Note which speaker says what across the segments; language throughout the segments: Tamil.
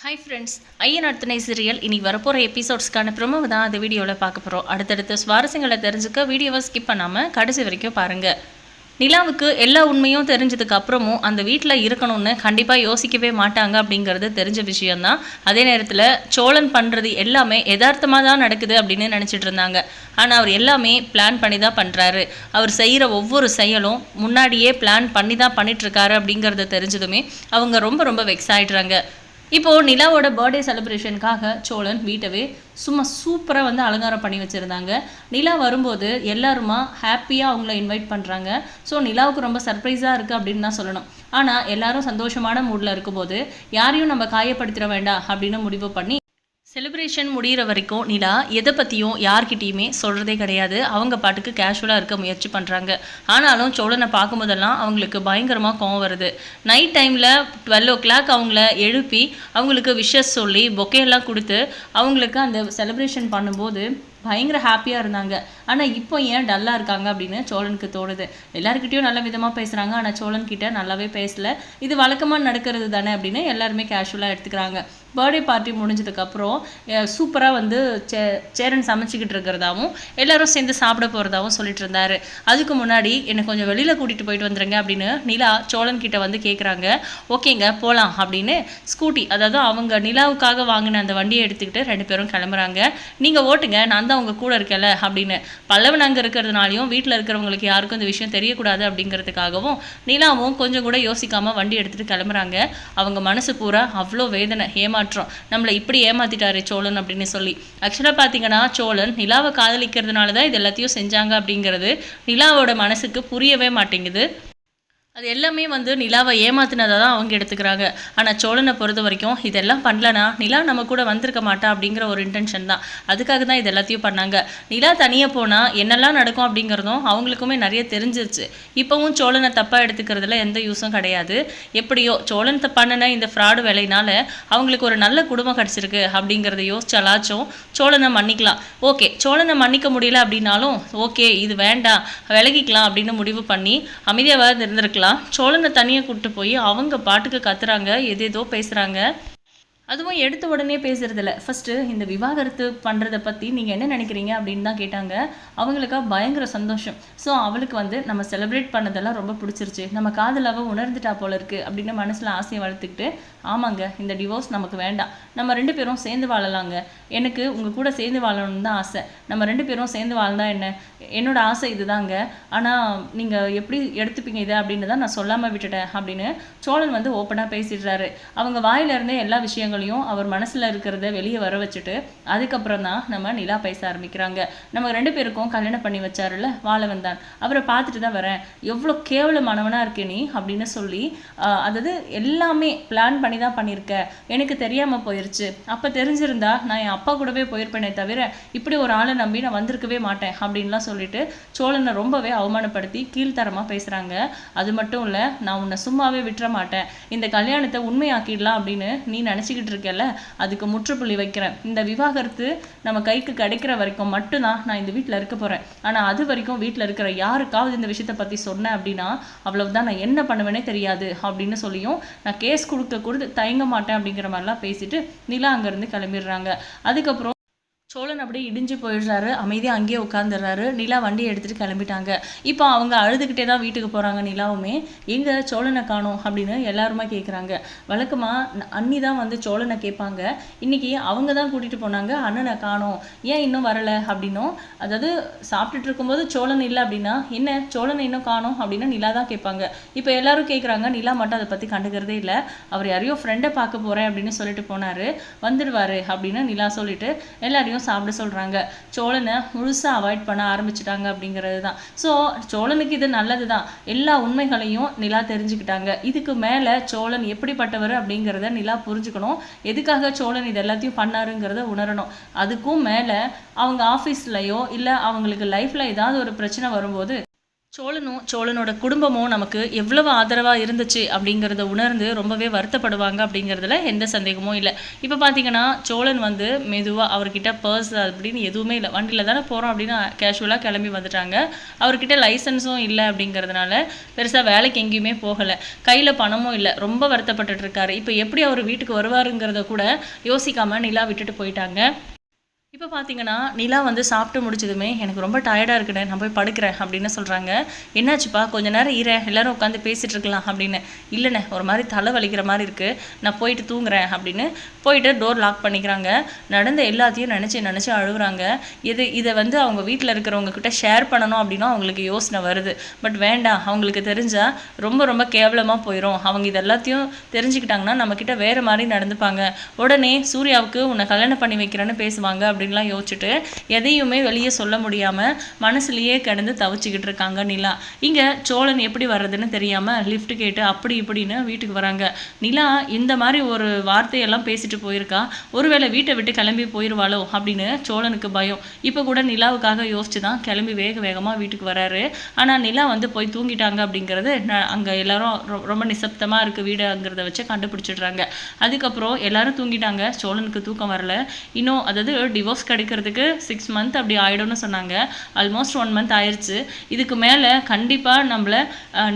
Speaker 1: ஹாய் ஃப்ரெண்ட்ஸ் ஐயன் அர்த்தனை சீரியல் இனி வரப்போகிற எபிசோட்ஸ்க்கான ப்ரொமோ தான் அந்த வீடியோவில் பார்க்க போகிறோம் அடுத்தடுத்த சுவாரஸ்யங்களை தெரிஞ்சுக்க வீடியோவை ஸ்கிப் பண்ணாமல் கடைசி வரைக்கும் பாருங்கள் நிலாவுக்கு எல்லா உண்மையும் தெரிஞ்சதுக்கு அப்புறமும் அந்த வீட்டில் இருக்கணும்னு கண்டிப்பாக யோசிக்கவே மாட்டாங்க அப்படிங்கிறது தெரிஞ்ச விஷயம்தான். அதே நேரத்தில் சோழன் பண்ணுறது எல்லாமே யதார்த்தமாக தான் நடக்குது அப்படின்னு நினச்சிட்டு இருந்தாங்க. ஆனால் அவர் எல்லாமே பிளான் பண்ணி தான் பண்ணுறாரு அவர் செய்கிற ஒவ்வொரு செயலும் முன்னாடியே பிளான் பண்ணி தான் பண்ணிகிட்ருக்காரு அப்படிங்கிறத தெரிஞ்சதுமே அவங்க ரொம்ப ரொம்ப வெக்ஸ் ஆகிடுறாங்க இப்போது நிலாவோட பர்த்டே செலிப்ரேஷனுக்காக சோழன் வீட்டவே சும்மா சூப்பராக வந்து அலங்காரம் பண்ணி வச்சுருந்தாங்க. நிலா வரும்போது எல்லாருமா ஹாப்பியாக அவங்கள இன்வைட் பண்ணுறாங்க ஸோ நிலாவுக்கு ரொம்ப சர்ப்ரைஸாக இருக்குது அப்படின்னு தான் சொல்லணும். ஆனால் எல்லாரும் சந்தோஷமான மூடில் இருக்கும்போது யாரையும் நம்ம காயப்படுத்திட வேண்டாம் அப்படின்னு முடிவு பண்ணி செலிப்ரேஷன் முடிகிற வரைக்கும் நிலா எதை பற்றியும் யார்கிட்டயுமே சொல்கிறதே கிடையாது. அவங்க பாட்டுக்கு கேஷுவலாக இருக்க முயற்சி பண்ணுறாங்க ஆனாலும் சோழனை பார்க்கும்போதெல்லாம் அவங்களுக்கு பயங்கரமாக கோவம் வருது. நைட் டைமில் டுவெல் ஓ கிளாக் அவங்கள எழுப்பி அவங்களுக்கு விஷஸ் சொல்லி பொக்கையெல்லாம் கொடுத்து அவங்களுக்கு அந்த செலிப்ரேஷன் பண்ணும்போது பயங்கர ஹாப்பியாக இருந்தாங்க. ஆனால் இப்போ ஏன் டல்லாக இருக்காங்க அப்படின்னு சோழனுக்கு தோணுது. எல்லாருக்கிட்டையும் நல்ல விதமாக பேசுகிறாங்க ஆனால் சோழன் கிட்டே நல்லாவே பேசல. இது வழக்கமாக நடக்கிறது தானே அப்படின்னு எல்லாருமே கேஷுவலாக எடுத்துக்கிறாங்க. பர்த்டே பார்ட்டி முடிஞ்சதுக்கப்புறம் சூப்பராக வந்து சே சேரன் சமைச்சிக்கிட்டு இருக்கிறதாவும் எல்லாரும் சேர்ந்து சாப்பிட போகிறதாவும் சொல்லிட்டு இருந்தாரு. அதுக்கு முன்னாடி என்னை கொஞ்சம் வெளியில் கூட்டிகிட்டு போயிட்டு வந்துருங்க அப்படின்னு நிலா சோழன் கிட்ட வந்து கேட்குறாங்க ஓகேங்க போகலாம் அப்படின்னு ஸ்கூட்டி அதாவது அவங்க நிலாவுக்காக வாங்கின அந்த வண்டியை எடுத்துக்கிட்டு ரெண்டு பேரும் கிளம்புறாங்க. நீங்கள் ஓட்டுங்க நான் வந்து அவங்க கூட இருக்கல அப்படின்னு. பல்லவன் அங்கே இருக்கிறதுனாலையும் வீட்டில் இருக்கிறவங்களுக்கு யாருக்கும் இந்த விஷயம் தெரியக்கூடாது அப்படிங்கிறதுக்காகவும் நிலாவும் கொஞ்சம் கூட யோசிக்காமல் வண்டி எடுத்துகிட்டு கிளம்புறாங்க. அவங்க மனசு பூரா அவ்வளோ வேதனை ஏமாற்றம். நம்மளை இப்படி ஏமாத்திட்டாரு சோழன் அப்படின்னு சொல்லி. ஆக்சுவலாக பார்த்தீங்கன்னா சோழன் நிலாவை காதலிக்கிறதுனால தான் இது எல்லாத்தையும் செஞ்சாங்க அப்படிங்கிறது நிலாவோட மனசுக்கு புரியவே மாட்டேங்குது. அது எல்லாமே வந்து நிலாவை ஏமாத்தினதாக தான் அவங்க எடுத்துக்கிறாங்க. ஆனால் சோழனை பொறுத்த வரைக்கும் இதெல்லாம் பண்ணலனா நிலா நம்ம கூட வந்திருக்க மாட்டா அப்படிங்கிற ஒரு இன்டென்ஷன் தான். அதுக்காக தான் இது எல்லாத்தையும் பண்ணாங்க. நிலா தனியாக போனால் என்னெல்லாம் நடக்கும் அப்படிங்கிறதும் அவங்களுக்குமே நிறைய தெரிஞ்சிருச்சு. இப்போவும் சோழனை தப்பாக எடுத்துக்கிறதுல எந்த யூஸும் கிடையாது. எப்படியோ சோழன் பண்ணின இந்த ஃப்ராடு வேலையினால அவங்களுக்கு ஒரு நல்ல குடும்பம் கிடச்சிருக்கு அப்படிங்கிறத யோசிச்சாலாச்சும் சோழனை மன்னிக்கலாம். ஓகே சோழனை மன்னிக்க முடியல அப்படின்னாலும் ஓகே இது வேண்டாம் விலகிக்கலாம் அப்படின்னு முடிவு பண்ணி அமைதியாக இருந்திருக்கலாம். சோழனை தனியாக கூப்பிட்டு போய் அவங்க பாட்டுக்கு கத்துறாங்க எதேதோ பேசுகிறாங்க அதுவும் எடுத்த உடனே பேசுகிறதில்ல ஃபஸ்ட்டு இந்த விவாகரத்து பண்ணுறதை பற்றி நீங்கள் என்ன நினைக்கிறீங்க அப்படின்னு தான் கேட்டாங்க. அவங்களுக்கா பயங்கர சந்தோஷம். ஸோ அவளுக்கு வந்து நம்ம செலிப்ரேட் பண்ணதெல்லாம் ரொம்ப பிடிச்சிருச்சு. நம்ம காதலாவை உணர்ந்துட்டா போல இருக்குது அப்படின்னு மனசில் ஆசையை வளர்த்துக்கிட்டு ஆமாங்க இந்த டிவோர்ஸ் நமக்கு வேண்டாம். நம்ம ரெண்டு பேரும் சேர்ந்து வாழலாங்க. எனக்கு உங்கள் கூட சேர்ந்து வாழணும்னு தான் ஆசை. நம்ம ரெண்டு பேரும் சேர்ந்து வாழ்ந்தா என்ன? என்னோட ஆசை இதுதாங்க. ஆனால் நீங்கள் எப்படி எடுத்துப்பீங்க இதை அப்படின்னு தான் நான் சொல்லாமல் விட்டுட்டேன் அப்படின்னு சோழன் வந்து ஓப்பனாக பேசிடுறாரு. அவங்க வாயிலிருந்தே எல்லா விஷயங்களும் விஷயங்களையும் அவர் மனசில் இருக்கிறத வெளியே வர வச்சுட்டு அதுக்கப்புறம் தான் நம்ம நிலா பேச ஆரம்பிக்கிறாங்க. நம்ம ரெண்டு பேருக்கும் கல்யாணம் பண்ணி வச்சாருல்ல வாழவன் தான். அவரை பார்த்துட்டு தான் வரேன். எவ்வளோ கேவலமானவனாக இருக்கே நீ அப்படின்னு சொல்லி அதாவது எல்லாமே பிளான் பண்ணி தான் பண்ணியிருக்க. எனக்கு தெரியாமல் போயிருச்சு. அப்போ தெரிஞ்சிருந்தா நான் என் அப்பா கூடவே போயிருப்பேனே தவிர இப்படி ஒரு ஆளை நம்பி நான் வந்திருக்கவே மாட்டேன் அப்படின்லாம் சொல்லிட்டு சோழனை ரொம்பவே அவமானப்படுத்தி கீழ்த்தரமாக பேசுகிறாங்க அது மட்டும் இல்லை நான் உன்னை சும்மாவே விட்டுற மாட்டேன். இந்த கல்யாணத்தை உண்மையாக்கிடலாம் அப்படின்னு நீ நினச்சிக்கிட்டு இருக்கல அதுக்கு முற்றுப்புள்ளி வைக்கிறேன். இந்த விவாகரத்து நம்ம கைக்கு கிடைக்கிற வரைக்கும் மட்டும்தான் நான் இந்த வீட்டில் இருக்க போகிறேன் ஆனால் அது வரைக்கும் வீட்டில் இருக்கிற யாருக்காவது இந்த விஷயத்தை பற்றி சொன்னேன் அப்படின்னா அவ்வளவுதான் நான் என்ன பண்ணுவேனே தெரியாது அப்படின்னு சொல்லியும் நான் கேஸ் கொடுக்க கொடுத்து தயங்க மாட்டேன் அப்படிங்கிற மாதிரிலாம் பேசிட்டு நிலா அங்கேருந்து கிளம்பிடுறாங்க. அதுக்கப்புறம் சோழன் அப்படியே இடிஞ்சு போயிடுறாரு. அமைதியாக அங்கேயே உட்காந்துடுறாரு நிலா வண்டியை எடுத்துகிட்டு கிளம்பிட்டாங்க. இப்போ அவங்க அழுதுகிட்டே தான் வீட்டுக்கு போகிறாங்க நிலாவுமே. எங்கே சோழனை காணோம் அப்படின்னு எல்லாருமா கேட்குறாங்க வழக்கமாக அண்ணி தான் வந்து சோழனை கேட்பாங்க. இன்றைக்கி அவங்க தான் கூட்டிகிட்டு போனாங்க. அண்ணனை காணோம். ஏன் இன்னும் வரலை அப்படின்னும். அதாவது சாப்பிட்டுட்டு இருக்கும்போது சோழன் இல்லை அப்படின்னா என்ன? சோழனை இன்னும் காணும் அப்படின்னு நிலா தான் கேட்பாங்க. இப்போ எல்லாரும் கேட்குறாங்க நிலா மட்டும் அதை பற்றி கண்டுக்கிறதே இல்லை. அவர் யாரையோ ஃப்ரெண்டை பார்க்க போகிறேன் அப்படின்னு சொல்லிட்டு போனார். வந்துடுவார் அப்படின்னு நிலா சொல்லிட்டு எல்லாரையும் சாப்பிட சொல்கிறாங்க சோழனை முழுசாக அவாய்ட் பண்ண ஆரம்பிச்சிட்டாங்க அப்படிங்கிறது தான் ஸோ சோழனுக்கு இது நல்லது தான் எல்லா உண்மைகளையும் நிலா தெரிஞ்சுக்கிட்டாங்க. இதுக்கு மேலே சோழன் எப்படிப்பட்டவர் அப்படிங்கிறத நிலா புரிஞ்சுக்கணும். எதுக்காக சோழன் இது எல்லாத்தையும் பண்ணாருங்கிறத உணரணும். அதுக்கும் மேலே அவங்க ஆஃபீஸ்லையோ இல்லை அவங்களுக்கு லைஃப்பில் ஏதாவது ஒரு பிரச்சனை வரும்போது சோழனும் சோழனோட குடும்பமும் நமக்கு எவ்வளவு ஆதரவாக இருந்துச்சு அப்படிங்கிறத உணர்ந்து ரொம்பவே வருத்தப்படுவாங்க அப்படிங்கிறதுல எந்த சந்தேகமும் இல்லை. இப்போ பார்த்தீங்கன்னா சோழன் வந்து மெதுவாக அவர்கிட்ட பர்ஸ் அப்படின்னு எதுவுமே இல்லை. வண்டியில் தானே போகிறோம் அப்படின்னு கேஷுவலாக கிளம்பி வந்துட்டாங்க. அவர்கிட்ட லைசன்ஸும் இல்லை அப்படிங்கிறதுனால பெருசாக வேலைக்கு எங்கேயுமே போகலை. கையில் பணமும் இல்லை. ரொம்ப வருத்தப்பட்டுட்ருக்காரு இப்போ எப்படி அவர் வீட்டுக்கு வருவாருங்கிறத கூட யோசிக்காமல் நிலா விட்டுட்டு போயிட்டாங்க. இப்போ பார்த்தீங்கன்னா நிலா வந்து சாப்பிட்டு முடிச்சதுமே எனக்கு ரொம்ப டயர்டாக இருக்குண்ணே. நான் போய் படுக்கிறேன் அப்படின்னு சொல்கிறாங்க என்னாச்சுப்பா? கொஞ்ச நேரம் ஈர எல்லாரும் உட்காந்து பேசிகிட்டு இருக்கலாம் அப்படின்னு. இல்லைண்ணே ஒரு மாதிரி தலை வலிக்கிற மாதிரி இருக்குது நான் போயிட்டு தூங்குறேன் அப்படின்னு போயிட்டு டோர் லாக் பண்ணிக்கிறாங்க. நடந்த எல்லாத்தையும் நினச்சி நினச்சி அழுகுறாங்க இது இதை வந்து அவங்க வீட்டில் இருக்கிறவங்க கிட்ட ஷேர் பண்ணணும் அப்படின்னா அவங்களுக்கு யோசனை வருது. பட் வேண்டாம். அவங்களுக்கு தெரிஞ்சால் ரொம்ப ரொம்ப கேவலமாக போயிடும் அவங்க இது எல்லாத்தையும் தெரிஞ்சுக்கிட்டாங்கன்னா நம்மக்கிட்ட வேறு மாதிரி நடந்துப்பாங்க. உடனே சூர்யாவுக்கு உன்னை கல்யாணம் பண்ணி வைக்கிறேன்னு பேசுவாங்க அப்படின்லாம் யோசிச்சுட்டு எதையுமே வெளியே சொல்ல முடியாமல் மனசுலயே கிடந்து தவிச்சுக்கிட்டு இருக்காங்க நிலா. இங்கே சோழன் எப்படி வர்றதுன்னு தெரியாமல் லிஃப்ட் கேட்டு அப்படி இப்படின்னு வீட்டுக்கு வராங்க. நிலா இந்த மாதிரி ஒரு வார்த்தையெல்லாம் பேசிட்டு போயிருக்கா. ஒருவேளை வீட்டை விட்டு கிளம்பி போயிடுவாளோ அப்படின்னு சோழனுக்கு பயம். இப்போ கூட நிலாவுக்காக யோசிச்சு தான் கிளம்பி வேக வேகமாக வீட்டுக்கு வராரு. ஆனால் நிலா வந்து போய் தூங்கிட்டாங்க அப்படிங்கிறது அங்கே எல்லாரும் ரொம்ப நிசப்தமாக இருக்குது வீடுங்கிறத வச்சு கண்டுபிடிச்சிடுறாங்க. அதுக்கப்புறம் எல்லாரும் தூங்கிட்டாங்க. சோழனுக்கு தூக்கம் வரல. இன்னும் அதாவது டிவோர்ஸ் கிடைக்கிறதுக்கு சிக்ஸ் மந்த் அப்படி ஆகிடும்னு சொன்னாங்க. ஆல்மோஸ்ட் ஒன் மந்த் ஆயிடுச்சு இதுக்கு மேலே கண்டிப்பாக நம்மளை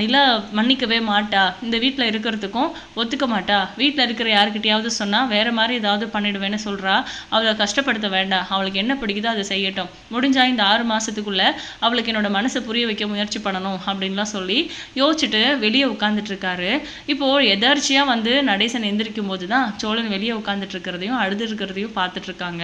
Speaker 1: நிலா மன்னிக்கவே மாட்டா. இந்த வீட்டில் இருக்கிறதுக்கும் ஒத்துக்க மாட்டா. வீட்டில் இருக்கிற யாருக்கிட்டையாவது சொன்னால் வேறு மாதிரி ஏதாவது பண்ணிடுவேன்னு சொல்கிறா அவளை கஷ்டப்படுத்த வேண்டாம். அவளுக்கு என்ன பிடிக்குதோ அதை செய்யட்டும். முடிஞ்சால் இந்த ஆறு மாதத்துக்குள்ளே அவளுக்கு என்னோட மனசை புரிய வைக்க முயற்சி பண்ணணும் அப்படின்லாம் சொல்லி யோசிச்சுட்டு வெளியே உட்காந்துட்ருக்காரு இப்போது எதர்ச்சியாக வந்து நடேசன் எந்திரிக்கும் போது தான் சோழன் வெளியே உட்காந்துட்டு இருக்கிறதையும் அழுது இருக்கிறதையும் பார்த்துட்ருக்காங்க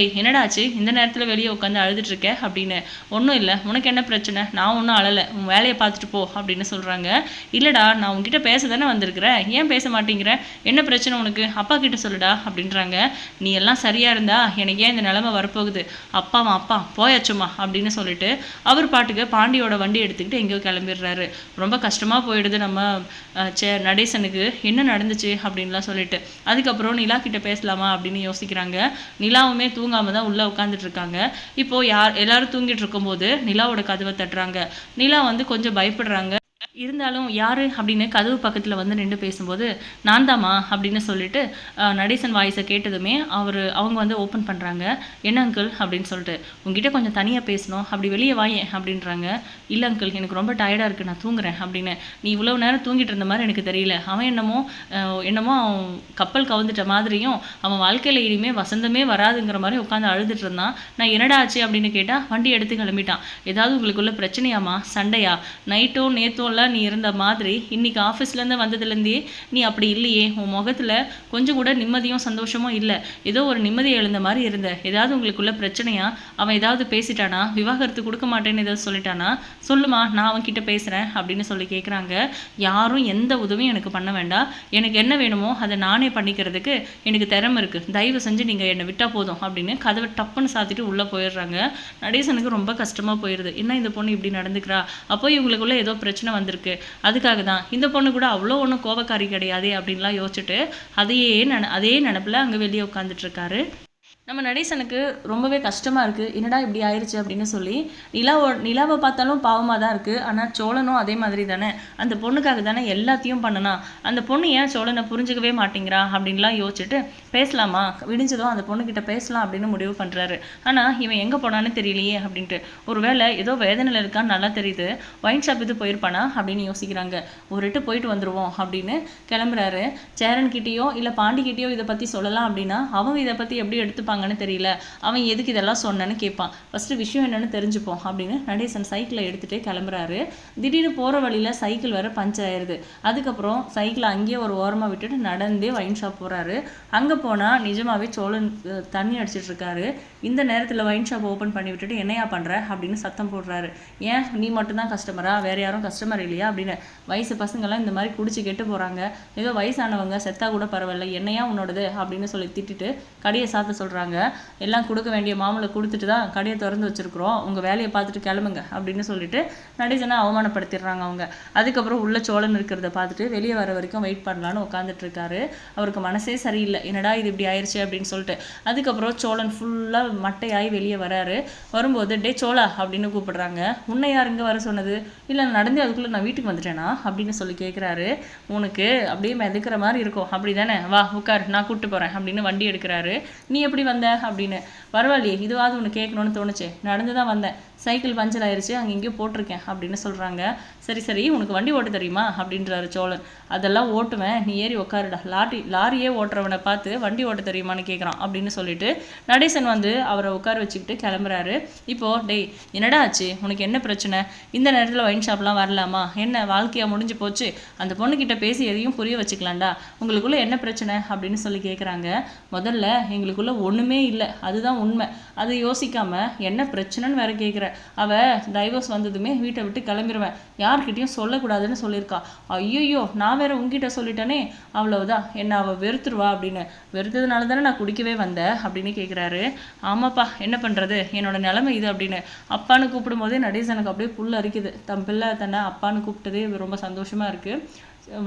Speaker 1: டேய் என்னடாச்சு இந்த நேரத்தில் வெளியே உட்காந்து அழுதுட்டு இருக்க அப்படின்னு. ஒன்றும் இல்லை. உனக்கு என்ன பிரச்சனை? நான் ஒன்றும் அழலை. உன் வேலையை பார்த்துட்டு போ அப்படின்னு சொல்கிறாங்க இல்லைடா நான் உன்கிட்ட பேச தானே வந்திருக்கிறேன் ஏன் பேச மாட்டேங்கிற? என்ன பிரச்சனை உனக்கு? அப்பா கிட்ட சொல்லுடா அப்படின்றாங்க. நீ எல்லாம் சரியாக இருந்தா எனக்கு ஏன் இந்த நிலமை வரப்போகுது? அப்பாவா அப்பா போயாச்சுமா அப்படின்னு சொல்லிட்டு அவர் பாட்டுக்கு பாண்டியோட வண்டி எடுத்துக்கிட்டு எங்கேயோ கிளம்பிடுறாரு. ரொம்ப கஷ்டமா போயிடுது நம்ம சே நடேசனுக்கு. என்ன நடந்துச்சு? அப்படின்லாம் சொல்லிட்டு. அதுக்கப்புறம் நிலா கிட்ட பேசலாமா அப்படின்னு யோசிக்கிறாங்க. நிலாவுமே தூங்காம தான் உள்ள உட்காந்துட்டு இருக்காங்க. இப்போ யார் எல்லாரும் தூங்கிட்டு இருக்கும்போது நிலாவோட கதவை தட்டுறாங்க. நிலா வந்து கொஞ்சம் பயப்படுறாங்க. இருந்தாலும் யார் அப்படின்னு கதவு பக்கத்தில் வந்து நின்று பேசும்போது நான் தாமா அப்படின்னு சொல்லிட்டு நடேசன் வாய்ஸை கேட்டதுமே அவர் அவங்க வந்து ஓப்பன் பண்ணுறாங்க என்ன அங்கிள் அப்படின்னு சொல்லிட்டு உங்ககிட்ட கொஞ்சம் தனியாக பேசணும். அப்படி வெளியே வாயேன் அப்படின்றாங்க. இல்லை அங்கிள் எனக்கு ரொம்ப டயர்டாக இருக்குது நான் தூங்குறேன் அப்படின்னு. நீ இவ்வளோ நேரம் தூங்கிட்டு இருந்த மாதிரி எனக்கு தெரியல. அவன் என்னமோ என்னமோ அவன் கப்பல் கவுந்துட்ட மாதிரியும் அவன் வாழ்க்கையில் இனிமே வசந்தமே வராதுங்கிற மாதிரி உட்காந்து அழுதுட்டு இருந்தான். நான் என்னடா ஆச்சு? அப்படின்னு கேட்டால் வண்டி எடுத்து கிளம்பிட்டான். ஏதாவது உங்களுக்குள்ள பிரச்சனையாமா சண்டையா? நைட்டோ நேத்தோலாம் நீ இருந்த மாதிரி இன்னைக்கு ஆஃபீஸ்லேருந்து வந்ததுலேருந்தே நீ அப்படி இல்லையே. உன் முகத்தில் கொஞ்சம் கூட நிம்மதியும் சந்தோஷமும் இல்லை. ஏதோ ஒரு நிம்மதி எழுந்த மாதிரி இருந்த. ஏதாவது உங்களுக்குள்ள பிரச்சனையா? அவன் ஏதாவது பேசிட்டானா? விவாகரத்து கொடுக்க மாட்டேன்னு ஏதாவது சொல்லிட்டானா? சொல்லுமா நான் அவன்கிட்ட பேசுகிறேன் அப்படின்னு சொல்லி கேட்குறாங்க யாரும் எந்த உதவியும் எனக்கு பண்ண வேண்டாம். எனக்கு என்ன வேணுமோ அதை நானே பண்ணிக்கிறதுக்கு எனக்கு திறமை இருக்குது தயவு செஞ்சு நீங்கள் என்னை விட்டால் போதும் அப்படின்னு கதவை டப்புன்னு சாத்திட்டு உள்ளே போயிடுறாங்க. நடேசனுக்கு ரொம்ப கஷ்டமாக போயிடுது என்ன இந்த பொண்ணு இப்படி நடந்துக்கிறா? அப்போ இவங்களுக்குள்ள ஏதோ பிரச்சனை வந்திருக்கு. அதுக்காக தான். இந்த பொண்ணு கூட அவ்வளோ ஒன்றும் கோபக்காரி கிடையாது அப்படின்லாம் யோசிச்சுட்டு அதையே நென அதே நினப்பில் அங்கே வெளியே உட்காந்துட்டு இருக்காரு. நம்ம நடேசனுக்கு ரொம்பவே கஷ்டமாக இருக்குது என்னடா இப்படி ஆயிடுச்சு அப்படின்னு சொல்லி நிலாவோ நிலாவை பார்த்தாலும் பாவமாக தான் இருக்குது ஆனால் சோழனும் அதே மாதிரி தானே. அந்த பொண்ணுக்காக தானே எல்லாத்தையும் பண்ணனா. அந்த பொண்ணு ஏன் சோழனை புரிஞ்சுக்கவே மாட்டேங்கிறா அப்படின்லாம் யோசிச்சுட்டு பேசலாமா? விடிஞ்சதும் அந்த பொண்ணுக்கிட்ட பேசலாம் அப்படின்னு முடிவு பண்ணுறாரு ஆனால் இவன் எங்கே போனான்னு தெரியலையே அப்படின்ட்டு. ஒருவேளை ஏதோ வேதனையில் இருக்கான்னு நல்லா தெரியுது. ஒயின் ஷாப் இது போயிருப்பானா அப்படின்னு யோசிக்கிறாங்க. ஒரு இட்டு போயிட்டு வந்துடுவோம் அப்படின்னு கிளம்புறாரு. சேரன்கிட்டேயோ இல்லை பாண்டிக்கிட்டேயோ இதை பற்றி சொல்லலாம் அப்படின்னா அவங்க இதை பற்றி எப்படி எடுத்துப்பாங்க? எடுத்துப்பாங்கன்னு தெரியல. அவன் எதுக்கு இதெல்லாம் சொன்னேன்னு கேட்பான். ஃபஸ்ட்டு விஷயம் என்னென்னு தெரிஞ்சுப்போம் அப்படின்னு நடேசன் சைக்கிளை எடுத்துகிட்டே கிளம்புறாரு. திடீர்னு போகிற வழியில் சைக்கிள் வேறு பஞ்ச் ஆயிடுது அதுக்கப்புறம் சைக்கிளை அங்கேயே ஒரு ஓரமாக விட்டுட்டு நடந்தே வைன் ஷாப் போகிறாரு அங்கே போனால் நிஜமாகவே சோழன் தண்ணி அடிச்சிட்டு இருக்காரு. இந்த நேரத்தில் வைன் ஷாப் ஓப்பன் பண்ணி விட்டுட்டு என்னையா பண்ணுற அப்படின்னு சத்தம் போடுறாரு. ஏன்? நீ மட்டும்தான் கஸ்டமரா வேறு யாரும் கஸ்டமர் இல்லையா? அப்படின்னு. வயசு பசங்கெல்லாம் இந்த மாதிரி குடிச்சு கெட்டு போகிறாங்க ஏதோ வயசானவங்க செத்தா கூட பரவாயில்ல. என்னையா உன்னோடது? அப்படின்னு சொல்லி திட்டிட்டு கடையை சாத்த சொல்கிறாங்க சொல்கிறாங்க எல்லாம் கொடுக்க வேண்டிய மாமலை கொடுத்துட்டு தான் கடையை திறந்து வச்சுருக்குறோம். உங்கள் வேலையை பார்த்துட்டு கிளம்புங்க அப்படின்னு சொல்லிட்டு நடேசனை அவமானப்படுத்திடுறாங்க அவங்க. அதுக்கப்புறம் உள்ள சோழன் இருக்கிறத பார்த்துட்டு வெளியே வர வரைக்கும் வெயிட் பண்ணலான்னு உட்காந்துட்டு இருக்காரு. அவருக்கு மனசே சரியில்லை. என்னடா இது இப்படி ஆயிடுச்சு அப்படின்னு சொல்லிட்டு. அதுக்கப்புறம் சோழன் ஃபுல்லாக மட்டையாகி வெளியே வராரு. வரும்போது டே சோழா அப்படின்னு கூப்பிடுறாங்க. உன்னை யார் இங்கே வர சொன்னது? இல்லை நடந்து அதுக்குள்ளே நான் வீட்டுக்கு வந்துட்டேனா? அப்படின்னு சொல்லி கேட்குறாரு உனக்கு அப்படியே மிதக்கிற மாதிரி இருக்கும். அப்படி தானே வா உட்கார். நான் கூப்பிட்டு போகிறேன் அப்படின்னு வண்டி எடுக்கிறாரு. நீ எப்படி வந்த அப்படின்னு. பரவாயில்லையே இதுவாவது ஒன்று கேட்கணும்னு தோணுச்சு. நடந்து தான் வந்தேன். சைக்கிள் பஞ்சர் ஆயிடுச்சு அங்கே எங்கேயோ போட்டிருக்கேன் அப்படின்னு சொல்கிறாங்க சரி சரி உனக்கு வண்டி ஓட்ட தெரியுமா? அப்படின்றாரு சோழன். அதெல்லாம் ஓட்டுவேன் நீ ஏறி உட்காருடா லாரி லாரியே ஓட்டுறவனை பார்த்து வண்டி ஓட்ட தெரியுமான்னு கேட்குறான் அப்படின்னு சொல்லிட்டு நடேசன் வந்து அவரை உட்கார வச்சுக்கிட்டு கிளம்புறாரு. இப்போ டேய் என்னடா ஆச்சு? உனக்கு என்ன பிரச்சனை? இந்த நேரத்தில் ஒயின் ஷாப்லாம் வரலாமா? என்ன வாழ்க்கையாக முடிஞ்சு போச்சு? அந்த பொண்ணுக்கிட்ட பேசி எதையும் புரிய வச்சுக்கலாம்டா. உங்களுக்குள்ளே என்ன பிரச்சனை? அப்படின்னு சொல்லி கேட்குறாங்க முதல்ல எங்களுக்குள்ள ஒன்றுமே இல்லை. அதுதான் உண்மை. அது யோசிக்காமல் என்ன பிரச்சனைன்னு வேற கேட்குற அவள் டைவர்ஸ் வந்ததுமே வீட்டை விட்டு கிளம்பிடுவேன் யார் யார்கிட்டையும் சொல்லக்கூடாதுன்னு சொல்லியிருக்கா. ஐயோயோ நான் வேற உங்ககிட்ட சொல்லிட்டேனே. அவ்வளவுதான் என்ன அவள் வெறுத்துருவா அப்படின்னு. வெறுத்ததுனால தானே நான் குடிக்கவே வந்தேன் அப்படின்னு கேட்குறாரு ஆமாப்பா என்ன பண்றது? என்னோட நிலைமை இது அப்படின்னு. அப்பான்னு கூப்பிடும்போதே நடேசனுக்கு அப்படியே புல் அரிக்குது. தன் பிள்ளை தன்னை அப்பான்னு கூப்பிட்டதே ரொம்ப சந்தோஷமா இருக்கு.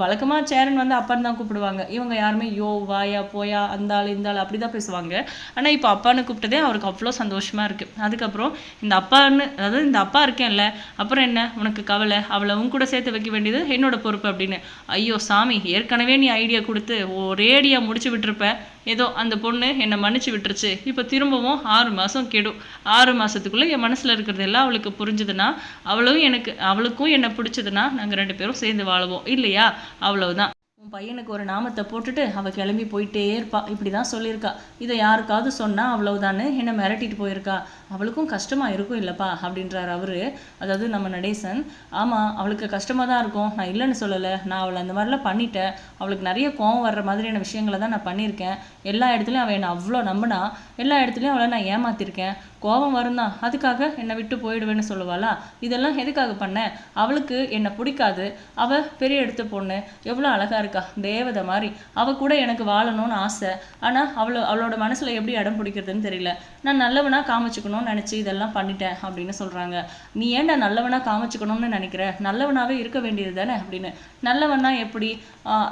Speaker 1: வழக்கமாக சேரன் வந்து அப்பான்னு தான் கூப்பிடுவாங்க. இவங்க யாருமே யோ வாயா போயா அந்த ஆள் இந்த ஆள் அப்படி தான் பேசுவாங்க. ஆனால் இப்போ அப்பான்னு கூப்பிட்டதே அவருக்கு அவ்வளோ சந்தோஷமாக இருக்குது அதுக்கப்புறம் இந்த அப்பான்னு அதாவது இந்த அப்பா இருக்கேன்ல அப்புறம் என்ன? உனக்கு கவலை? அவளை உன் கூட சேர்த்து வைக்க வேண்டியது என்னோட பொறுப்பு அப்படின்னு. ஐயோ சாமி ஏற்கனவே நீ ஐடியா கொடுத்து ஒரேடியாக முடிச்சு விட்டுருப்ப. ஏதோ அந்த பொண்ணு என்னை மன்னிச்சு விட்டுருச்சு. இப்போ திரும்பவும் ஆறு மாதம் கெடும் ஆறு மாதத்துக்குள்ளே என் மனசில் இருக்கிறது எல்லாம் அவளுக்கு புரிஞ்சுதுன்னா அவளும் எனக்கு அவளுக்கும் என்னை பிடிச்சதுன்னா நாங்கள் ரெண்டு பேரும் சேர்ந்து வாழுவோம். இல்லையா? அவ்வளவுதான். உன் பையனுக்கு ஒரு நாமத்தை போட்டுட்டு அவள் கிளம்பி போயிட்டே இருப்பா. இப்படி தான் சொல்லியிருக்கா. இதை யாருக்காவது சொன்னால் அவ்வளவுதான்னு என்னை மிரட்டிட்டு போயிருக்கா. அவளுக்கும் கஷ்டமாக இருக்கும் இல்லைப்பா அப்படின்றாரு அவரு. அதாவது நம்ம நடேசன் ஆமாம் அவளுக்கு கஷ்டமாக தான் இருக்கும். நான் இல்லைன்னு சொல்லலை. நான் அவளை அந்த மாதிரிலாம் பண்ணிட்டேன். அவளுக்கு நிறைய கோவம் வர்ற மாதிரியான விஷயங்களை தான் நான் பண்ணியிருக்கேன். எல்லா இடத்துலையும் அவள் என்னை அவ்வளோ நம்பினா எல்லா இடத்துலையும் அவளை நான் ஏமாத்திருக்கேன். கோபம் வரும்தான் அதுக்காக என்னை விட்டு போயிடுவேன்னு சொல்லுவாளா? இதெல்லாம் எதுக்காக பண்ணேன் அவளுக்கு என்னை பிடிக்காது. அவள் பெரிய எடுத்த பொண்ணு. எவ்வளோ அழகாக இருக்கு. தேவதை மாதிரி. அவள் கூட எனக்கு வாழணும்னு ஆசை. ஆனால் அவளோ அவளோட மனசில் எப்படி இடம் பிடிக்கிறதுன்னு தெரியல. நான் நல்லவனாக காமிச்சுக்கணும்னு நினச்சி இதெல்லாம் பண்ணிட்டேன் அப்படின்னு சொல்கிறாங்க நீ ஏன்டா நல்லவனா காமிச்சுக்கணும்னு நினைக்கிற? நல்லவனாகவே இருக்க வேண்டியது தானே அப்படின்னு. நல்லவனா எப்படி?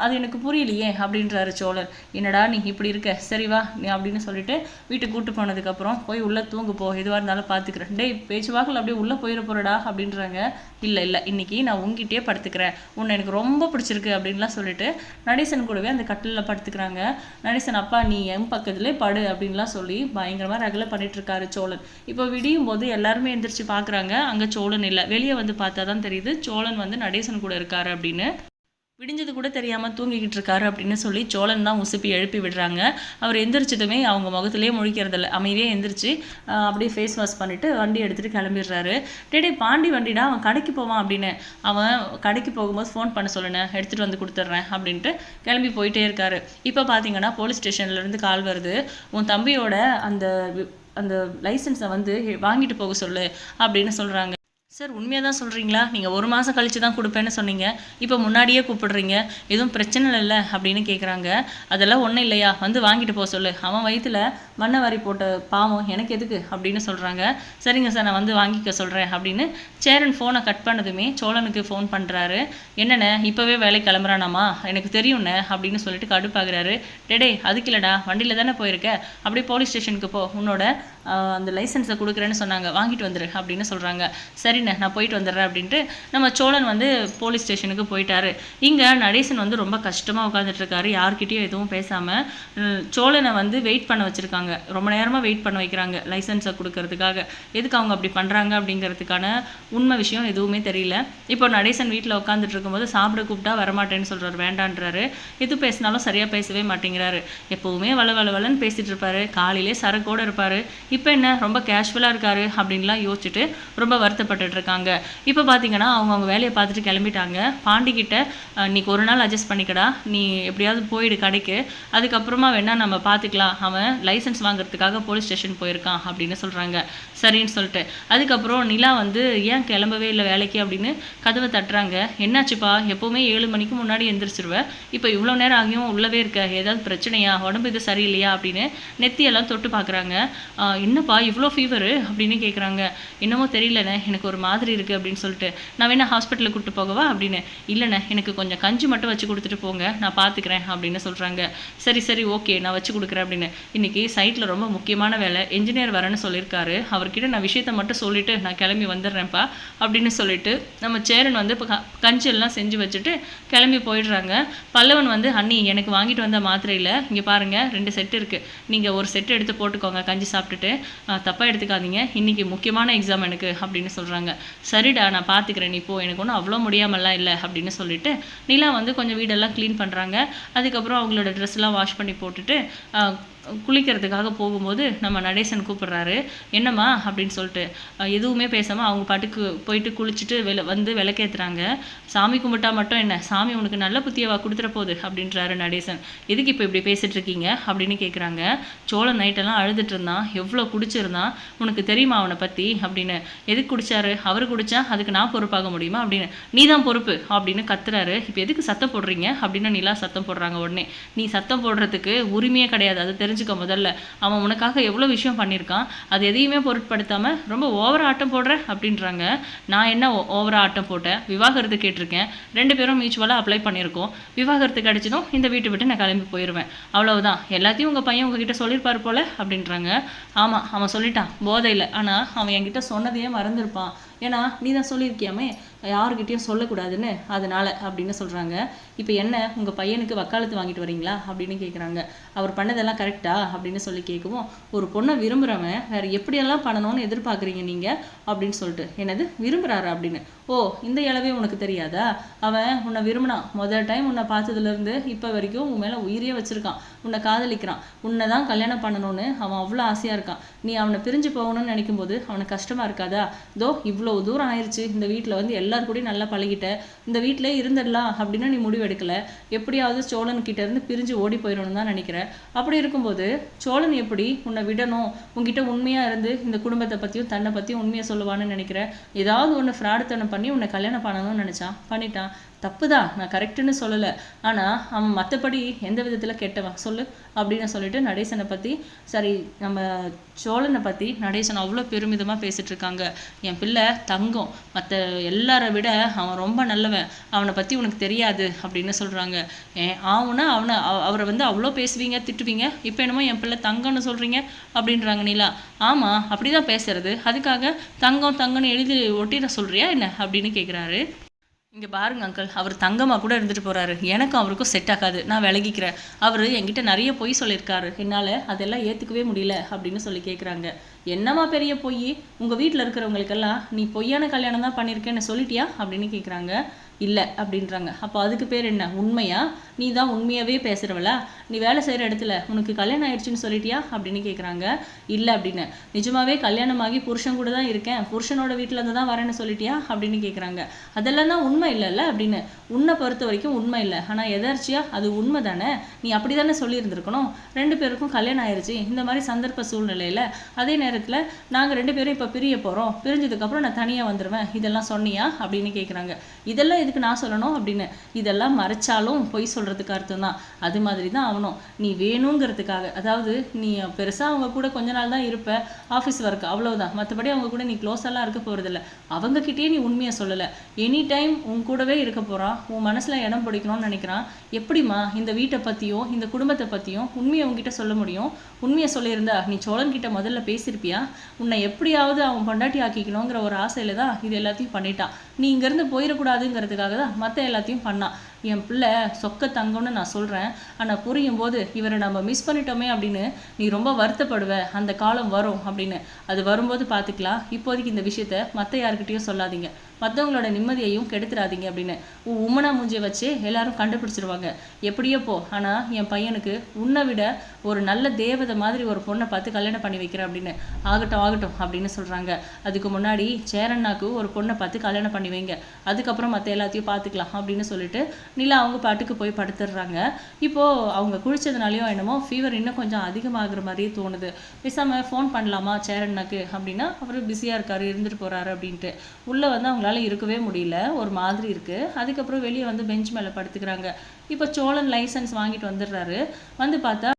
Speaker 1: அது எனக்கு புரியலையே அப்படின்றாரு சோழர். என்னடா நீ இப்படி இருக்க? சரி வா நீ அப்படின்னு சொல்லிட்டு வீட்டுக்கு கூட்டு போனதுக்கப்புறம் போய் உள்ளே தூங்கு போ. எதுவாக இருந்தாலும் பார்த்துக்கிறேன் டேய் பேச்சுவாக்கில் அப்படியே உள்ளே போயிட போகிறடா அப்படின்றாங்க. இல்லை இல்லை இன்னைக்கு நான் உங்ககிட்டயே படுத்துக்கிறேன். உன்னை எனக்கு ரொம்ப பிடிச்சிருக்கு அப்படின்லாம் சொல்லிட்டு நடேசன் கூடவே அந்த கட்டிலில் படுத்துக்கிறாங்க. நடேசன் அப்பா நீ என் பக்கத்துலேயே படு அப்படின்லாம் சொல்லி பயங்கரமா ரகலை பண்ணிட்டு இருக்காரு சோழன். இப்போ விடியும் போது எல்லாருமே எந்திரிச்சு பார்க்குறாங்க அங்க சோழன் இல்லை. வெளியே வந்து பார்த்தா தான் தெரியுது சோழன் வந்து நடேசன் கூட இருக்காரு அப்படின்னு. விடிஞ்சது கூட தெரியாமல் தூங்கிக்கிட்டு இருக்காரு அப்படின்னு சொல்லி சோழன் தான் உசுப்பி எழுப்பி விடுறாங்க. அவர் எந்திரிச்சதுமே அவங்க முகத்திலேயே முழிக்கிறதில்ல. அமைதியே எந்திரிச்சு அப்படியே ஃபேஸ் வாஷ் பண்ணிவிட்டு வண்டி எடுத்துகிட்டு கிளம்பிடுறாரு. டேடே பாண்டி வண்டிடா அவன் கடைக்கு போவான் அப்படின்னு. அவன் கடைக்கு போகும்போது ஃபோன் பண்ண சொல்லுனேன் எடுத்துகிட்டு வந்து கொடுத்துட்றேன் அப்படின்ட்டு கிளம்பி போயிட்டே இருக்காரு. இப்போ பார்த்தீங்கன்னா போலீஸ் ஸ்டேஷன்லேருந்து கால் வருது. உன் தம்பியோட அந்த அந்த லைசன்ஸை வந்து வாங்கிட்டு போக சொல்லு அப்படின்னு சொல்கிறாங்க சார் உண்மையாக தான் சொல்கிறீங்களா நீங்கள் ஒரு மாதம் கழித்து தான் கொடுப்பேன்னு சொன்னீங்க. இப்போ முன்னாடியே கூப்பிடுறீங்க. எதுவும் பிரச்சனை இல்லை அப்படின்னு கேட்குறாங்க அதெல்லாம் ஒன்றும் இல்லையா? வந்து வாங்கிட்டு போக சொல்லு. அவன் வயிற்றில் மண்ணை வாரி போட்ட பாவம் எனக்கு எதுக்கு அப்படின்னு சொல்கிறாங்க சரிங்க சார் நான் வந்து வாங்கிக்க சொல்கிறேன் அப்படின்னு சேரன் ஃபோனை கட் பண்ணதுமே சோழனுக்கு ஃபோன் பண்ணுறாரு என்னண்ணே இப்போவே வேலை கிளம்புறானாமா? எனக்கு தெரியும்ண்ணே அப்படின்னு சொல்லிட்டு கடுப்பாகிறாரு. டேடே அதுக்கு இல்லைடா வண்டியில் தானே போயிருக்க? அப்படியே போலீஸ் ஸ்டேஷனுக்கு போ. உன்னோட அந்த லைசன்ஸை கொடுக்குறேன்னு சொன்னாங்க. வாங்கிட்டு வந்துரு அப்படின்னு சொல்கிறாங்க சரி சரிண்ணே நான் போயிட்டு வந்துடுறேன் அப்படின்ட்டு நம்ம சோழன் வந்து போலீஸ் ஸ்டேஷனுக்கு போயிட்டாரு. இங்கே நடேசன் வந்து ரொம்ப கஷ்டமாக உட்காந்துட்டு இருக்காரு யார்கிட்டயும் எதுவும் பேசாமல் சோழனை வந்து வெயிட் பண்ண வச்சுருக்காங்க. ரொம்ப நேரமாக வெயிட் பண்ண வைக்கிறாங்க லைசன்ஸை கொடுக்கறதுக்காக. எதுக்கு அவங்க அப்படி பண்ணுறாங்க அப்படிங்கிறதுக்கான உண்மை விஷயம் எதுவுமே தெரியல. இப்போ நடேசன் வீட்டில் உட்காந்துட்டு இருக்கும்போது சாப்பிட கூப்பிட்டா வரமாட்டேன்னு சொல்கிறார் வேண்டான்றாரு. எது பேசினாலும் சரியாக பேசவே மாட்டேங்கிறாரு. எப்போவுமே வள வளன்னு பேசிகிட்டு இருப்பாரு காலையிலே சரக்கோட இருப்பார். இப்போ என்ன ரொம்ப கேஷுவலாக இருக்காரு அப்படின்லாம் யோசிச்சுட்டு ரொம்ப வருத்தப்பட்டு இருக்காங்க இப்போ பார்த்தீங்கன்னா அவங்க அவங்க வேலையை பார்த்துட்டு கிளம்பிட்டாங்க. பாண்டிக்கிட்ட நீ ஒரு நாள் அட்ஜஸ்ட் பண்ணிக்கடா. நீ எப்படியாவது போயிடு கடைக்கு. அதுக்கப்புறமா வேணா நம்ம பார்த்துக்கலாம் அவன் லைசன்ஸ் வாங்குறதுக்காக போலீஸ் ஸ்டேஷன் போயிருக்கான் அப்படின்னு சொல்கிறாங்க சரின்னு சொல்லிட்டு. அதுக்கப்புறம் நிலா வந்து ஏன் கிளம்பவே இல்லை வேலைக்கு? அப்படின்னு கதவை தட்டுறாங்க. என்னாச்சுப்பா? எப்போவுமே ஏழு மணிக்கு முன்னாடி எந்திரிச்சிருவேன் இப்போ இவ்வளோ நேரம் ஆகியும் உள்ளவே இருக்க. ஏதாவது பிரச்சனையா? உடம்பு இது சரியில்லையா? அப்படின்னு நெத்தியெல்லாம் தொட்டு பார்க்குறாங்க என்னப்பா? இவ்வளோ ஃபீவரு அப்படின்னு கேட்குறாங்க என்னமோ தெரியலண்ணே. எனக்கு ஒரு மாதிரி இருக்குது அப்படின்னு சொல்லிட்டு நான் வேணா ஹாஸ்பிட்டலுக்கு கூப்பிட்டு போகவா? அப்படின்னு இல்லைண்ணே எனக்கு கொஞ்சம் கஞ்சி மட்டும் வச்சு கொடுத்துட்டு போங்க நான் பார்த்துக்கிறேன் அப்படின்னு சொல்கிறாங்க சரி சரி ஓகே நான் வச்சு கொடுக்குறேன் அப்படின்னு. இன்றைக்கி சைட்டில் ரொம்ப முக்கியமான வேலை என்ஜினியர் வரேன்னு சொல்லியிருக்காரு. அவர்கிட்ட நான் விஷயத்த மட்டும் சொல்லிவிட்டு நான் கிளம்பி வந்துடுறேன்ப்பா அப்படின்னு சொல்லிட்டு நம்ம சேரன் வந்து இப்போ க- கஞ்சி எல்லாம் செஞ்சு வச்சுட்டு கிளம்பி போயிடுறாங்க. பல்லவன் வந்து அண்ணி எனக்கு வாங்கிட்டு வந்த மாத்திரையில் இங்கே பாருங்கள் ரெண்டு செட் இருக்குது நீங்கள் ஒரு செட் எடுத்து போட்டுக்கோங்க கஞ்சி சாப்பிட்டுட்டு. தப்பாக எடுத்துக்காதீங்க. இன்றைக்கி முக்கியமான எக்ஸாம் எனக்கு அப்படின்னு சொல்கிறாங்க சரிடா நான் பார்த்துக்கிறேன் நீ போ எனக்கு ஒன்றும் அவ்வளோ முடியாமல்லாம் இல்லை அப்படின்னு சொல்லிட்டு நிலா வந்து கொஞ்சம் வீடெல்லாம் க்ளீன் பண்ணுறாங்க அதுக்கப்புறம் அவங்களோட ட்ரெஸ்லாம் வாஷ் பண்ணி போட்டுட்டு குளிக்கிறதுக்காக போகும்போது நம்ம நடேசன் கூப்பிட்றாரு. என்னம்மா? அப்படின்னு சொல்லிட்டு. எதுவுமே பேசாமல் அவங்க பாட்டுக்கு போயிட்டு குளிச்சுட்டு வெள வந்து விளக்கேத்துறாங்க. சாமி கும்பிட்டா மட்டும் என்ன? சாமி உனக்கு நல்ல புத்தியவா கொடுத்துற போகுது அப்படின்றாரு நடேசன். எதுக்கு இப்போ இப்படி பேசிகிட்டு இருக்கீங்க? அப்படின்னு கேட்குறாங்க சோழன் நைட்டெல்லாம் அழுதுட்டு இருந்தான். எவ்வளோ குடிச்சிருந்தான்? உனக்கு தெரியுமா அவனை பற்றி அப்படின்னு. எதுக்கு குடிச்சாரு? அவர் குடிச்சா அதுக்கு நான் பொறுப்பாக முடியுமா? அப்படின்னு. நீ தான் பொறுப்பு அப்படின்னு கத்துறாரு. இப்போ எதுக்கு சத்தம் போடுறீங்க? அப்படின்னு நிலா சத்தம் போடுறாங்க உடனே. நீ சத்தம் போடுறதுக்கு உரிமையே கிடையாது. அது தெரி தெரிஞ்சுக்க முதல்ல. அவன் உனக்காக எவ்வளோ விஷயம் பண்ணியிருக்கான் அது எதையுமே பொருட்படுத்தாமல் ரொம்ப ஓவர ஆட்டம் போடுற அப்படின்றாங்க. நான் என்ன ஓவரா ஆட்டம் போட்டேன்? விவாகரத்து கேட்டிருக்கேன். ரெண்டு பேரும் மியூச்சுவலாக அப்ளை பண்ணியிருக்கோம். விவாகரத்து கிடச்சதும் இந்த வீட்டை விட்டு நான் கிளம்பி போயிடுவேன் அவ்வளவுதான். எல்லாத்தையும் உங்கள் பையன் உங்ககிட்ட சொல்லியிருப்பார் போல அப்படின்றாங்க. ஆமாம் அவன் சொல்லிட்டான் போதையில் ஆனால் அவன் என்கிட்ட சொன்னதையே மறந்துருப்பான். ஏன்னா நீ தான் சொல்லியிருக்கியாமே யாருக்கிட்டேயும் சொல்லக்கூடாதுன்னு அதனால அப்படின்னு சொல்கிறாங்க இப்போ என்ன உங்கள் பையனுக்கு வக்காலத்து வாங்கிட்டு வரீங்களா? அப்படின்னு கேட்குறாங்க அவர் பண்ணதெல்லாம் கரெக்டா? அப்படின்னு சொல்லி கேட்கவும் ஒரு பொண்ணை விரும்புகிறவன் வேற எப்படியெல்லாம் பண்ணணும்னு எதிர்பார்க்குறீங்க நீங்கள் அப்படின்னு சொல்லிட்டு என்னது விரும்புகிறாரு அப்படின்னு? ஓ இந்த இளவே உனக்கு தெரியாதா? அவன் உன்னை விரும்பினான் முதல் டைம் உன்னை பார்த்ததுலேருந்து இப்போ வரைக்கும் உன் மேலே உயிரியே வச்சிருக்கான். உன்னை காதலிக்கிறான். உன்னை தான் கல்யாணம் பண்ணணும்னு அவன் அவ்வளோ ஆசையாக இருக்கான். நீ அவனை பிரிஞ்சு போகணும்னு நினைக்கும் போது அவனுக்கு கஷ்டமாக இருக்காதா? தோ இவ்வளோ தூரம் ஆயிடுச்சு இந்த வீட்டில் வந்து எல்லார் கூடயும் நல்லா பழகிட்ட இந்த வீட்டிலே இருந்துடலாம் அப்படின்னு நீ முடிவெடுக்கலை எப்படியாவது சோழன் கிட்ட இருந்து பிரிஞ்சு ஓடி போயிடணும் தான் நினைக்கிறேன் அப்படி இருக்கும்போது சோழன் எப்படி உன்னை விடணும்? உன்கிட்ட உண்மையாக இருந்து இந்த குடும்பத்தை பற்றியும் தன்னை பற்றியும் உண்மையை சொல்லுவான்னு நினைக்கிறேன் ஏதாவது ஒன்று ஃப்ராடுத்தனம் பண்ணி உன்னை கல்யாணம் பண்ணணும்னு நினச்சான். பண்ணிட்டான். தப்பு தான் நான் கரெக்டுன்னு சொல்லலை. ஆனால் அவன் மற்றபடி எந்த விதத்தில் கெட்டவன் சொல்லு. அப்படின்னு சொல்லிட்டு நடேசனை பற்றி சரி நம்ம சோழனை பற்றி நடேசன் அவ்வளோ பெருமிதமாக பேசிகிட்ருக்காங்க இருக்காங்க. என் பிள்ளை தங்கம். மற்ற எல்லாரை விட அவன் ரொம்ப நல்லவன். அவனை பற்றி உனக்கு தெரியாது அப்படின்னு சொல்கிறாங்க ஏன் ஆவுனா அவனை அவ- அவரை வந்து அவ்வளோ பேசுவீங்க திட்டுவீங்க? இப்போ என்னமோ என் பிள்ளை தங்கம்னு சொல்கிறீங்க அப்படின்றாங்க நீலா. ஆமாம் அப்படி தான் பேசுறது. அதுக்காக தங்கம் தங்கம்னு எழுதி ஒட்டிட சொல்கிறியா என்ன அப்படின்னு கேட்குறாரு இங்கே பாருங்க அங்கிள் அவர் தங்கமாக கூட இருந்துட்டு போகிறாரு எனக்கும் அவருக்கும் செட் ஆகாது. நான் விலகிக்கிறேன். அவர் என்கிட்ட நிறைய பொய் சொல்லியிருக்காரு. என்னால் அதெல்லாம் ஏற்றுக்கவே முடியல அப்படின்னு சொல்லி கேட்குறாங்க என்னம்மா பெரிய பொய்? உங்கள் வீட்டில் இருக்கிறவங்களுக்கெல்லாம் நீ பொய்யான கல்யாணம் தான் பண்ணியிருக்கேன்னு சொல்லிட்டியா? அப்படின்னு கேட்குறாங்க இல்லை அப்படின்றாங்க. அப்போ அதுக்கு பேர் என்ன? உண்மையா? நீ தான் உண்மையாகவே பேசுகிறவளா நீ வேலை செய்கிற இடத்துல உனக்கு கல்யாணம் ஆயிடுச்சுன்னு சொல்லிட்டியா? அப்படின்னு கேட்குறாங்க இல்லை அப்படின்னு. நிஜமாவே கல்யாணமாகி புருஷன் கூட தான் இருக்கேன். புருஷனோட வீட்டில் இருந்து தான் வரேன்னு சொல்லிட்டியா? அப்படின்னு கேட்குறாங்க அதெல்லாம் தான் உண்மை இல்லைல்ல அப்படின்னு. உன்னை பொறுத்த வரைக்கும் உண்மை இல்லை. ஆனால் எதர்ச்சியா? அது உண்மை தானே நீ அப்படி தானே சொல்லியிருந்திருக்கணும். ரெண்டு பேருக்கும் கல்யாணம் ஆயிடுச்சு இந்த மாதிரி சந்தர்ப்ப சூழ்நிலையில். அதே நேரத்தில் நாங்கள் ரெண்டு பேரும் இப்போ பிரிய போகிறோம் பிரிஞ்சதுக்கப்புறம் நான் தனியாக வந்துடுவேன் இதெல்லாம் சொன்னியா? அப்படின்னு கேட்குறாங்க இதெல்லாம் எதுக்கு நான் சொல்லணும் அப்படின்னு? இதெல்லாம் மறைச்சாலும் பொய் பண்ணுறதுக்கு அர்த்தம் தான் அது மாதிரி தான் ஆகணும் நீ வேணுங்கிறதுக்காக அதாவது நீ பெருசாக அவங்க கூட கொஞ்ச நாள் தான் இருப்ப ஆஃபீஸ் ஒர்க் அவ்வளவுதான். மற்றபடி அவங்க கூட நீ க்ளோஸெல்லாம் இருக்க போகிறதில்ல அவங்கக்கிட்டே நீ உண்மையை சொல்லலை. எனி டைம் உன் கூடவே இருக்க போகிறான் உன் மனசில் இடம் பிடிக்கணும்னு நினைக்கிறான் எப்படிம்மா இந்த வீட்டை பற்றியும் இந்த குடும்பத்தை பற்றியும் உண்மையை உன்கிட்ட சொல்ல முடியும்? உண்மையை சொல்லியிருந்தா நீ சோழன் கிட்ட முதல்ல பேசியிருப்பியா? உன்னை எப்படியாவது அவன் பொண்டாட்டி ஆக்கிக்கணுங்கிற ஒரு ஆசையில தான் இது எல்லாத்தையும் பண்ணிட்டான். நீ இங்கேருந்து போயிடக்கூடாதுங்கிறதுக்காக தான் மற்ற எல்லாத்தையும் பண்ணான். என் பிள்ளை சொக்க தங்கம்னு நான் சொல்கிறேன் ஆனால் புரியும் போது இவரை நம்ம மிஸ் பண்ணிட்டோமே அப்படின்னு நீ ரொம்ப வருத்தப்படுவ. அந்த காலம் வரும் அப்படின்னு. அது வரும்போது பார்த்துக்கலாம் இப்போதைக்கு இந்த விஷயத்த மற்ற யாருக்கிட்டையும் சொல்லாதீங்க. மற்றவங்களோட நிம்மதியையும் கெடுத்துடாதீங்க அப்படின்னு. உன் உம்மனா மூஞ்சியை வச்சு எல்லாரும் கண்டுபிடிச்சிருவாங்க. எப்படியோ போ. ஆனால் என் பையனுக்கு உன்னை விட ஒரு நல்ல தேவதை மாதிரி ஒரு பொண்ணை பார்த்து கல்யாணம் பண்ணி வைக்கிறேன் அப்படின்னு. ஆகட்டும் ஆகட்டும் அப்படின்னு சொல்கிறாங்க அதுக்கு முன்னாடி சேரண்ணாக்கு ஒரு பொண்ணை பார்த்து கல்யாணம் பண்ணி வைங்க. அதுக்கப்புறம் மற்ற எல்லாத்தையும் பார்த்துக்கலாம் அப்படின்னு சொல்லிட்டு நிலா அவங்க பாட்டுக்கு போய் படுத்துடுறாங்க. இப்போது அவங்க குளிச்சதுனாலையோ என்னமோ ஃபீவர் இன்னும் கொஞ்சம் அதிகமாகிற மாதிரியே தோணுது. பேசாமல் ஃபோன் பண்ணலாமா சேரண்ணாக்கு அப்படின்னா அவர் பிஸியாக இருக்கார் இருந்துட்டு போகிறாரு அப்படின்ட்டு. உள்ளே வந்து அவங்களால இருக்கவே முடியல. ஒரு மாதிரி இருக்குது அதுக்கப்புறம் வெளியே வந்து பெஞ்ச் மேலே படுத்துக்கிறாங்க. இப்போ சோழன் லைசன்ஸ் வாங்கிட்டு வந்துடுறாரு. வந்து பார்த்தா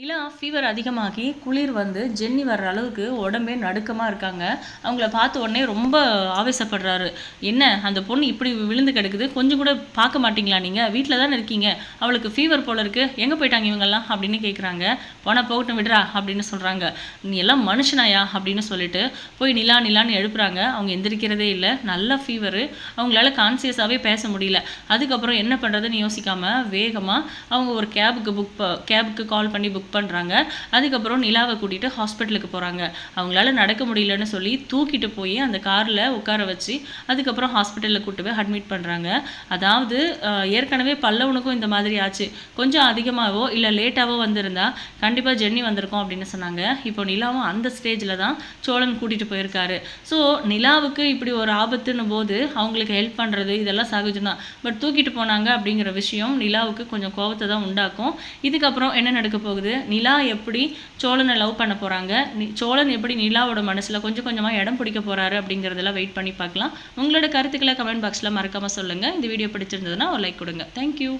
Speaker 1: நிலா ஃபீவர் அதிகமாகி குளிர் வந்து ஜென்னி வர்ற அளவுக்கு உடம்பே நடுக்கமாக இருக்காங்க. அவங்கள பார்த்த உடனே ரொம்ப ஆவேசப்படுறாரு. என்ன அந்த பொண்ணு இப்படி விழுந்து கிடக்குது? கொஞ்சம் கூட பார்க்க மாட்டிங்களா நீங்கள் வீட்டில் தானே இருக்கீங்க. அவளுக்கு ஃபீவர் போல இருக்கு. எங்கே போயிட்டாங்க இவங்கெல்லாம்? அப்படின்னு கேட்குறாங்க போனால் போகட்டும் விடுறா அப்படின்னு சொல்கிறாங்க நீ எல்லாம் மனுஷனாயா? அப்படின்னு சொல்லிட்டு போய் நிலா நிலான்னு எழுப்புறாங்க. அவங்க எந்திரிக்கிறதே இல்லை. நல்ல ஃபீவரு அவங்களால கான்சியஸாகவே பேச முடியல. அதுக்கப்புறம் என்ன பண்ணுறதுன்னு யோசிக்காமல் வேகமாக அவங்க ஒரு கேபுக்கு புக் கேபுக்கு கால் பண்ணி புக் பண்ணுறாங்க அதுக்கப்புறம் நிலாவை கூட்டிகிட்டு ஹாஸ்பிட்டலுக்கு போகிறாங்க அவங்களால நடக்க முடியலன்னு சொல்லி தூக்கிட்டு போய் அந்த காரில் உட்கார வச்சு அதுக்கப்புறம் ஹாஸ்பிட்டலில் கூட்டு போய் அட்மிட் பண்ணுறாங்க அதாவது ஏற்கனவே பல்லவனுக்கும் இந்த மாதிரி ஆச்சு. கொஞ்சம் அதிகமாகவோ இல்லை லேட்டாகவோ வந்திருந்தா கண்டிப்பாக ஜென்னி வந்திருக்கும் அப்படின்னு சொன்னாங்க. இப்போ நிலாவும் அந்த ஸ்டேஜில் தான் சோழன் கூட்டிகிட்டு போயிருக்காரு. ஸோ நிலாவுக்கு இப்படி ஒரு ஆபத்துன்னும் போது அவங்களுக்கு ஹெல்ப் பண்ணுறது இதெல்லாம் சகஜம் தான். பட் தூக்கிட்டு போனாங்க அப்படிங்கிற விஷயம் நிலாவுக்கு கொஞ்சம் கோபத்தை தான் உண்டாக்கும். இதுக்கப்புறம் என்ன நடக்க போகுது? நிலா எப்படி சோழனை லவ் பண்ண போகிறாங்க சோழன் எப்படி நிலாவோட மனசில் கொஞ்சம் கொஞ்சமாக இடம் பிடிக்க போகிறாரு அப்படிங்கிறதெல்லாம் வெயிட் பண்ணி பார்க்கலாம். உங்களோட கருத்துக்களை கமெண்ட் பாக்ஸில் மறக்காமல் சொல்லுங்கள் இந்த வீடியோ பிடிச்சிருந்ததுன்னா ஒரு லைக் கொடுங்க. தேங்க்யூ